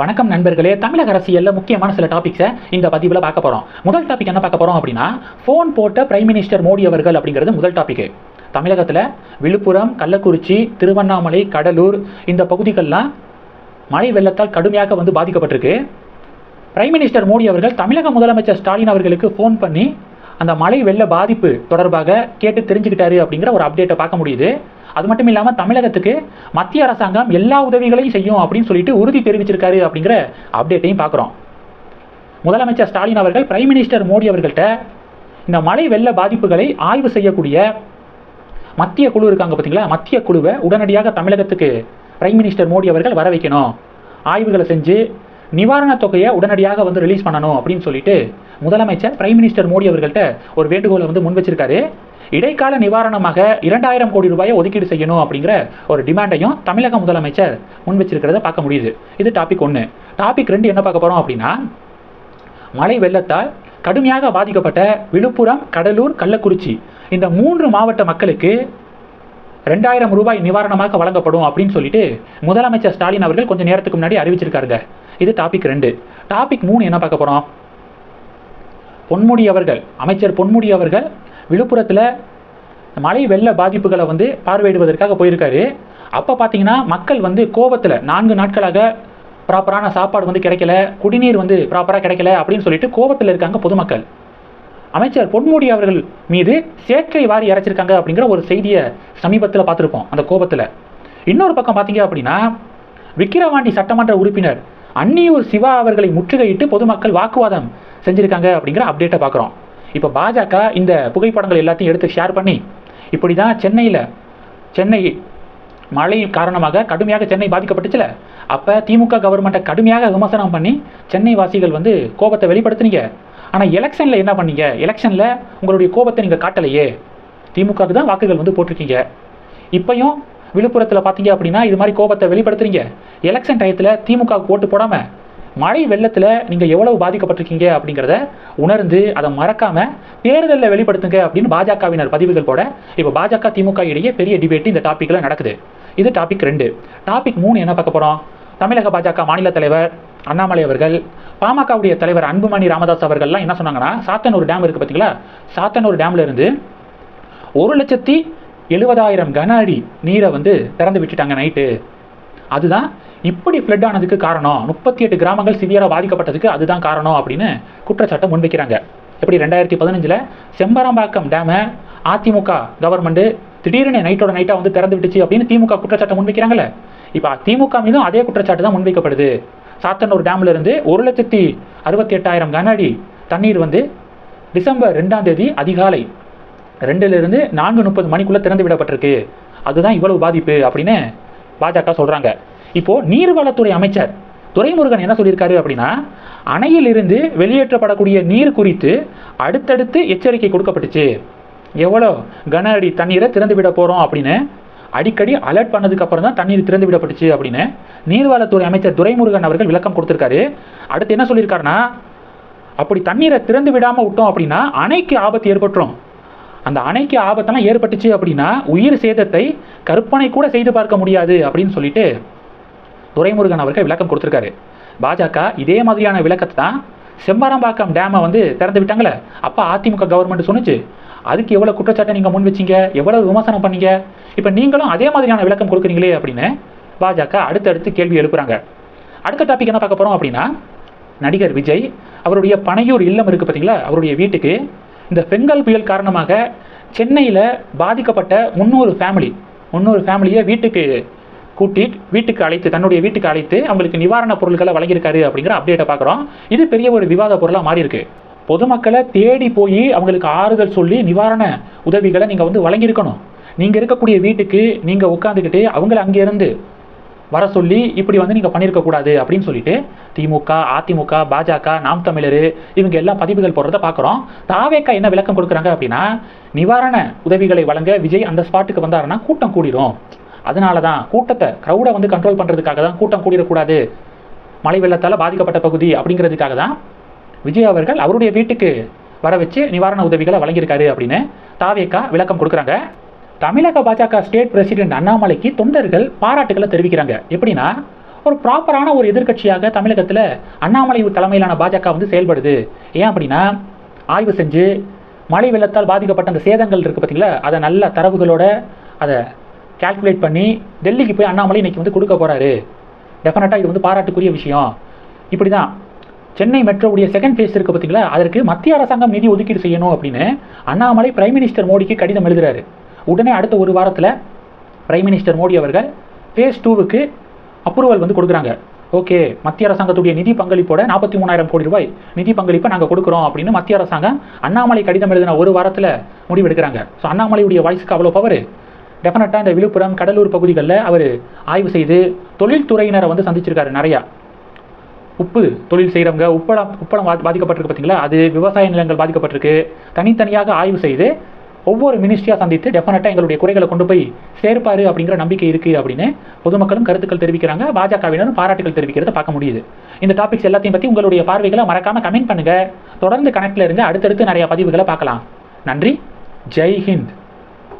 வணக்கம் நண்பர்களே. தமிழக அரசியலில் முக்கியமான சில டாபிக்ஸை இந்த பதிவில் பார்க்க போகிறோம் முதல் டாபிக் என்ன பார்க்க போகிறோம் அப்படின்னா ஃபோன் போட்ட பிரைம் மினிஸ்டர் மோடி அவர்கள் அப்படிங்கிறது முதல் டாபிக் தமிழகத்தில் விழுப்புரம் கள்ளக்குறிச்சி திருவண்ணாமலை கடலூர் இந்த பகுதிகள்லாம் மழை வெள்ளத்தால் கடுமையாக வந்து பாதிக்கப்பட்டிருக்கு. பிரைம் மினிஸ்டர் மோடி அவர்கள் தமிழக முதலமைச்சர் ஸ்டாலின் அவர்களுக்கு ஃபோன் பண்ணி அந்த மழை வெள்ள பாதிப்பு தொடர்பாக கேட்டு தெரிஞ்சுக்கிட்டாரு அப்படிங்கிற ஒரு அப்டேட்டை பார்க்க முடியுது. அது மட்டும் இல்லாமல் தமிழகத்துக்கு மத்திய அரசாங்கம் எல்லா உதவிகளையும் செய்யும் அப்படின்னு சொல்லிட்டு உறுதி தெரிவிச்சிருக்காரு அப்படிங்கிற அப்டேட்டையும் பார்க்குறோம். முதலமைச்சர் ஸ்டாலின் அவர்கள் பிரைம் மினிஸ்டர் மோடி அவர்கள்ட்ட இந்த மழை வெள்ள பாதிப்புகளை ஆய்வு செய்யக்கூடிய மத்திய குழு இருக்காங்க பார்த்தீங்களா மத்திய குழுவை உடனடியாக தமிழகத்துக்கு பிரைம் மினிஸ்டர் மோடி அவர்கள் வர வைக்கணும் ஆய்வுகளை செஞ்சு நிவாரணத் தொகையை உடனடியாக வந்து ரிலீஸ் பண்ணணும் அப்படின்னு சொல்லிட்டு முதலமைச்சர் பிரைம் மினிஸ்டர் மோடி அவர்கள்ட்ட ஒரு வேண்டுகோளை வந்து முன் வச்சிருக்காரு. இடைக்கால நிவாரணமாக இரண்டாயிரம் கோடி ரூபாயை ஒதுக்கீடு செய்யணும் அப்படிங்கிற ஒரு டிமாண்டையும் தமிழக முதலமைச்சர் முன் வச்சிருக்கிறத பார்க்க முடியுது. இது டாபிக் ஒன்று டாபிக் ரெண்டு என்ன பார்க்க போகிறோம் அப்படின்னா மழை வெள்ளத்தால் கடுமையாக பாதிக்கப்பட்ட விழுப்புரம் கடலூர் கள்ளக்குறிச்சி இந்த மூன்று மாவட்ட மக்களுக்கு ரெண்டாயிரம் ரூபாய் நிவாரணமாக வழங்கப்படும் அப்படின்னு சொல்லிட்டு முதலமைச்சர் ஸ்டாலின் அவர்கள் கொஞ்சம் நேரத்துக்கு முன்னாடி அறிவிச்சிருக்காருங்க. இது டாபிக் ரெண்டு. டாபிக் மூணு என்ன பார்க்க போகிறோம் பொன்முடி அவர்கள் அமைச்சர் பொன்முடி அவர்கள் விழுப்புரத்தில் மழை வெள்ள பாதிப்புகளை வந்து பார்வையிடுவதற்காக போயிருக்காரு. அப்போ பார்த்தீங்கன்னா மக்கள் வந்து கோபத்தில் நான்கு நாட்களாக ப்ராப்பரான சாப்பாடு வந்து கிடைக்கல குடிநீர் வந்து ப்ராப்பராக கிடைக்கல அப்படின்னு சொல்லிட்டு கோபத்தில் இருக்காங்க பொதுமக்கள். அமைச்சர் பொன்முடி அவர்கள் மீது சேற்றை வாரி இறைச்சிருக்காங்க அப்படிங்கிற ஒரு செய்தியை சமீபத்தில் பார்த்துருப்போம். அந்த கோபத்தில். இன்னொரு பக்கம் பார்த்தீங்க அப்படின்னா விக்கிரவாண்டி சட்டமன்ற உறுப்பினர் அன்னியூர் சிவா அவர்களை முற்றுகையிட்டு பொதுமக்கள் வாக்குவாதம் செஞ்சுருக்காங்க அப்படிங்கிற அப்டேட்டை பார்க்குறோம். இப்போ பாஜக இந்த புகைப்படங்கள் எல்லாத்தையும் எடுத்து ஷேர் பண்ணி இப்படி தான் சென்னையில் சென்னை மழை காரணமாக கடுமையாக சென்னை பாதிக்கப்பட்டுச்சுல. அப்போ திமுக கவர்மெண்ட்டை கடுமையாக விமர்சனம் பண்ணி சென்னை வாசிகள் வந்து கோபத்தை வெளிப்படுத்துனீங்க. ஆனால் எலெக்ஷனில் என்ன பண்ணீங்க? எலெக்ஷனில் உங்களுடைய கோபத்தை நீங்கள் காட்டலையே. திமுகவுக்கு தான் வாக்குகள் வந்து போட்டிருக்கீங்க. இப்பையும் விழுப்புரத்தில் பார்த்தீங்க அப்படின்னா இது மாதிரி கோபத்தை வெளிப்படுத்துறீங்க. எலெக்ஷன் டயத்தில் திமுகவுக்கு ஓட்டு போடாமல் மழை வெள்ளத்தில் நீங்கள் எவ்வளவு பாதிக்கப்பட்டிருக்கீங்க அப்படிங்கிறத உணர்ந்து அதை மறக்காமல் தேர்தலில் வெளிப்படுத்துங்க அப்படின்னு பாஜகவினர் பதிவுகள் போட இப்போ பாஜக திமுக இடையே பெரிய டிபேட் இந்த டாப்பிக்கில் நடக்குது. இது டாபிக் ரெண்டு. டாபிக் மூணு என்ன பார்க்க போகிறோம் தமிழக பாஜக மாநில தலைவர் அண்ணாமலை அவர்கள் பாமகவுடைய தலைவர் அன்புமணி ராமதாஸ் அவர்கள்லாம் என்ன சொன்னாங்கன்னா சாத்தனூர் டேம் இருக்குது பார்த்தீங்களா சாத்தனூர் டேம்ல இருந்து ஒரு லட்சத்தி எழுபதாயிரம் கன அடி நீரை வந்து திறந்து விட்டுட்டாங்க நைட்டு அதுதான் இப்படி ஃப்ளட் ஆனதுக்கு காரணம். முப்பத்தி எட்டு கிராமங்கள் சிவியராக பாதிக்கப்பட்டதுக்கு அதுதான் காரணம் அப்படின்னு குற்றச்சாட்டை முன்வைக்கிறாங்க. எப்படி ரெண்டாயிரத்தி பதினஞ்சில் செம்பரம்பாக்கம் டேமை அதிமுக கவர்மெண்ட்டு திடீர்னு நைட்டோட நைட்டாக வந்து திறந்து விட்டுச்சு அப்படின்னு திமுக குற்றச்சாட்டை முன்வைக்கிறாங்களே இப்போ திமுக மீதும் அதே குற்றச்சாட்டு தான் முன்வைக்கப்படுது. சாத்தனூர் டேம்ல இருந்து ஒரு லட்சத்தி அறுபத்தி எட்டாயிரம் கன அடி தண்ணீர் வந்து டிசம்பர் ரெண்டாம் தேதி அதிகாலை ரெண்டுலேருந்து நான்கு முப்பது மணிக்குள்ளே திறந்து விடப்பட்டிருக்கு. அதுதான் இவ்வளவு பாதிப்பு அப்படின்னு பாஜக சொல்கிறாங்க இப்போது நீர்வளத்துறை அமைச்சர் துரைமுருகன் என்ன சொல்லியிருக்காரு அப்படின்னா அணையிலிருந்து வெளியேற்றப்படக்கூடிய நீர் குறித்து அடுத்தடுத்து எச்சரிக்கை கொடுக்கப்பட்டுச்சு. எவ்வளோ கன அடி தண்ணீரை திறந்து விட போகிறோம் அப்படின்னு அடிக்கடி அலர்ட் பண்ணதுக்கு அப்புறம் தான் தண்ணீர் திறந்து விடப்பட்டுச்சு அப்படின்னு நீர்வளத்துறை அமைச்சர் துரைமுருகன் அவர்கள் விளக்கம் கொடுத்துருக்காரு. அடுத்து என்ன சொல்லியிருக்காருன்னா அப்படி தண்ணீரை திறந்து விடாமல் விட்டோம் அப்படின்னா அணைக்கு ஆபத்து ஏற்பட்டுரும். அந்த அணைக்கு ஆபத்தெல்லாம் ஏற்பட்டுச்சு அப்படின்னா உயிர் சேதத்தை கற்பனை கூட செய்து பார்க்க முடியாது அப்படின்னு சொல்லிட்டு துரைமுருகன் அவர்கள் விளக்கம் கொடுத்துருக்காரு. பாஜக இதே மாதிரியான விளக்கத்தை தான் செம்பரம்பாக்கம் டேமை வந்து திறந்து விட்டாங்களே. அப்போ அதிமுக கவர்மெண்ட் சொன்னுச்சு அதுக்கு எவ்வளோ குற்றச்சாட்டை நீங்கள் முன் வச்சீங்க? எவ்வளோ விமர்சனம் பண்ணீங்க? இப்போ நீங்களும் அதே மாதிரியான விளக்கம் கொடுக்குறீங்களே அப்படின்னு பாஜக அடுத்தடுத்து கேள்வி எழுப்புறாங்க. அடுத்த டாபிக் என்ன பார்க்க போகிறோம் அப்படின்னா நடிகர் விஜய் அவருடைய பனையூர் இல்லம் இருக்குது பார்த்தீங்களா அவருடைய வீட்டுக்கு இந்த பெண்கள் புயல் காரணமாக சென்னையில் பாதிக்கப்பட்ட முந்நூறு ஃபேமிலி முந்நூறு ஃபேமிலியை வீட்டுக்கு கூட்டிட்டு வீட்டுக்கு அழைத்து தன்னுடைய வீட்டுக்கு அழைத்து அவங்களுக்கு நிவாரணப் பொருட்களை வழங்கியிருக்காரு அப்படிங்கிற அப்டேட்டை பார்க்குறோம். இது பெரிய ஒரு விவாத பொருளாக மாறி இருக்கு. பொதுமக்களை தேடி போய் அவங்களுக்கு ஆறுதல் சொல்லி நிவாரண உதவிகளை நீங்கள் வந்து வழங்கியிருக்கணும். நீங்கள் இருக்கக்கூடிய வீட்டுக்கு நீங்கள் உட்காந்துக்கிட்டு அவங்கள அங்கேருந்து வர சொல்லி இப்படி வந்து நீங்கள் பண்ணியிருக்கக்கூடாது அப்படின்னு சொல்லிட்டு திமுக அதிமுக பாஜக நாம் தமிழர் இவங்க எல்லாம் பதிவுகள் போடுறத பார்க்குறோம். தாவேக்கா என்ன விளக்கம் கொடுக்குறாங்க அப்படின்னா நிவாரண உதவிகளை வழங்க விஜய் அந்த ஸ்பாட்டுக்கு வந்தாருன்னா கூட்டம் கூடிரும். அதனால தான் கூட்டத்தை க்ரௌடை வந்து கண்ட்ரோல் பண்ணுறதுக்காக தான் கூட்டம் கூடிடக்கூடாது. மழை வெள்ளத்தால் பாதிக்கப்பட்ட பகுதி அப்படிங்கிறதுக்காக தான் விஜய் அவர்கள் அவருடைய வீட்டுக்கு வர வச்சு நிவாரண உதவிகளை வழங்கியிருக்காரு அப்படின்னு தாவேக்கா விளக்கம் கொடுக்குறாங்க. தமிழக பாஜக ஸ்டேட் பிரசிடென்ட் அண்ணாமலைக்கு தொண்டர்கள் பாராட்டுகளை தெரிவிக்கிறாங்க. எப்படின்னா ஒரு ப்ராப்பரான ஒரு எதிர்க்கட்சியாக தமிழகத்தில் அண்ணாமலை தலைமையிலான பாஜக வந்து செயல்படுது. ஏன் அப்படின்னா ஆய்வு செஞ்சு மழை வெள்ளத்தால் பாதிக்கப்பட்ட அந்த சேதங்கள் இருக்குது பார்த்தீங்களா அதை நல்ல தரவுகளோட அதை கால்குலேட் பண்ணி டெல்லிக்கு போய் அண்ணாமலை இன்னைக்கு வந்து கொடுக்க போகிறாரு டெஃபினட்டாக இது வந்து பாராட்டுக்குரிய விஷயம். இப்படி தான் சென்னை மெட்ரோவுடைய செகண்ட் ஃபேஸ் இருக்குது பார்த்தீங்களா அதற்கு மத்திய அரசாங்கம் நிதி ஒதுக்கீடு செய்யணும் அப்படின்னு அண்ணாமலை பிரைம் மினிஸ்டர் மோடிக்கு கடிதம் எழுதுகிறாரு உடனே அடுத்த ஒரு வாரத்தில் பிரைம் மினிஸ்டர் மோடி அவர்கள் ஃபேஸ் டூவுக்கு அப்ரூவல் வந்து கொடுக்குறாங்க. ஓகே மத்திய அரசாங்கத்துடைய நிதி பங்களிப்போட நாற்பத்தி மூணாயிரம் கோடி ரூபாய் நிதி பங்களிப்பை நாங்கள் கொடுக்குறோம் அப்படின்னு மத்திய அரசாங்கம் அண்ணாமலை கடிதம் எழுதின ஒரு வாரத்தில் முடிவெடுக்கிறாங்க. ஸோ அண்ணாமலையுடைய வாய்ஸுக்கு அவ்வளோ பவர் டெஃபினட்டாக இந்த விழுப்புரம் கடலூர் பகுதிகளில் அவர் ஆய்வு செய்து தொழில்துறையினரை வந்து சந்திச்சிருக்காரு நிறையா. உப்பு தொழில் செய்கிறவங்க உப்பளம் உப்பளம் பாதிக்கப்பட்டிருக்கு பார்த்தீங்களா? அது விவசாய நிலங்கள் பாதிக்கப்பட்டிருக்கு. தனித்தனியாக ஆய்வு செய்து ஒவ்வொரு மினிஸ்ட்ரியாக சந்தித்து டெஃபினட்டாக எங்களுடைய குறைகளை கொண்டு போய் சேர்ப்பார் அப்படிங்கிற நம்பிக்கை இருக்குது அப்படின்னு பொதுமக்களும் கருத்துக்கள் தெரிவிக்கிறாங்க. பாஜகவினரும் பாராட்டுகள் தெரிவிக்கிறத பார்க்க முடியுது. இந்த டாபிக்ஸ் எல்லாத்தையும் பற்றி உங்களுடைய பார்வைகளை மறக்காமல் கமெண்ட் பண்ணுங்கள் தொடர்ந்து கனெக்டில் இருந்து அடுத்தடுத்து நிறைய பதிவுகளை பார்க்கலாம். நன்றி. ஜெய் ஹிந்த்.